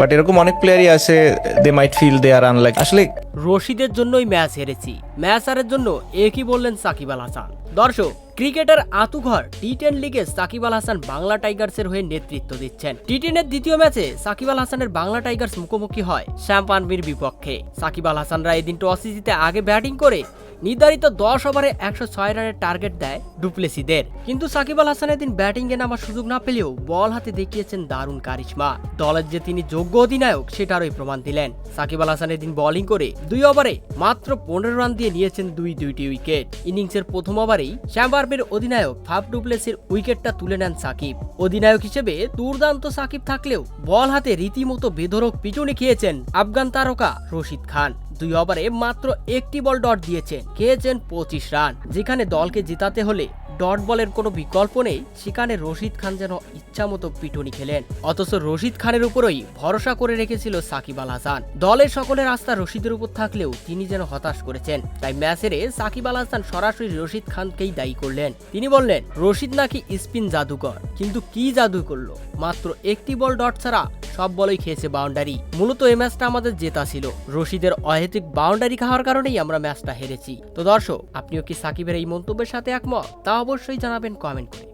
But এরকম অনেক প্লেয়ারই আছে দে মাইট ফিল দে আর আনলাইক আসলে রশিদের জন্যই ম্যাচ হেরেছি। ম্যাচ হারের জন্য একই বললেন সাকিব আল হাসান? দর্শক, ক্রিকেটার আতুঘর টি টেন লিগে সাকিব আল হাসান বাংলা টাইগার্সের হয়ে নেতৃত্ব দিচ্ছেন। টি টেনের দ্বিতীয় ম্যাচে সাকিব আল হাসানের বাংলা টাইগার্স মুখোমুখি হয় শ্যাম পানবির বিপক্ষে। সাকিব আল হাসানরা এদিন টসে জিতে আগে ব্যাটিং করে নির্ধারিত দশ ওভারে একশো ছয় রানের টার্গেট দেয় ডুপ্লেসিদের। কিন্তু সাকিব আল হাসান এদিন ব্যাটিংয়ে নামার সুযোগ না পেলেও বল হাতে দেখিয়েছেন দারুণ কারিশমা। দলের যে তিনি যোগ্য অধিনায়ক, সেটারই প্রমাণ দিলেন। সাকিব আল হাসান এদিন বোলিং করে দুই ওভারে মাত্র পনেরো রান দিয়ে নিয়েছেন দুই দুইটি উইকেট। ইনিংসের প্রথম ওভারেই শ্যামবার্বের অধিনায়ক ফাফ ডুপ্লেসির উইকেটটা তুলে নেন সাকিব। অধিনায়ক হিসেবে দুর্দান্ত সাকিব থাকলেও বল হাতে রীতিমতো বেধরক পিছনে খেয়েছেন আফগান তারকা রশিদ খান। দুই ওভারে মাত্র একটি বল ডট দিয়েছেন। খেয়েছেন পঁচিশ রান। যেখানে দলকে জেতাতে হলে ডট বলের কোনো বিকল্প নেই, সেখানে রশিদ খান যেন ইচ্ছামতো পিটুনি খেলেন। অথচ রশিদ খানের উপরই ভরসা করে রেখেছিল সাকিব আল হাসান। দলের সকলের আস্থা রশিদের উপর থাকলেও তিনি যেন হতাশ করেছেন। তাই ম্যাচেরে সাকিব আল হাসান সরাসরি রশিদ খানকেই দায়ী করলেন। তিনি বললেন, রশিদ নাকি স্পিন জাদুকর। কিন্তু কি জাদু করল? মাত্র একটি বল ডট ছাড়া সব বলেই খেয়েছে বাউন্ডারি। মূলত এই ম্যাচটা আমাদের জেতা ছিল। রশিদের অহেতুক বাউন্ডারি খাওয়ার কারণেই আমরা ম্যাচটা হেরেছি। তো দর্শক, আপনিও কি সাকিবের এই মন্তব্যের সাথে একমত? তা অবশ্যই জানাবেন কমেন্ট করে।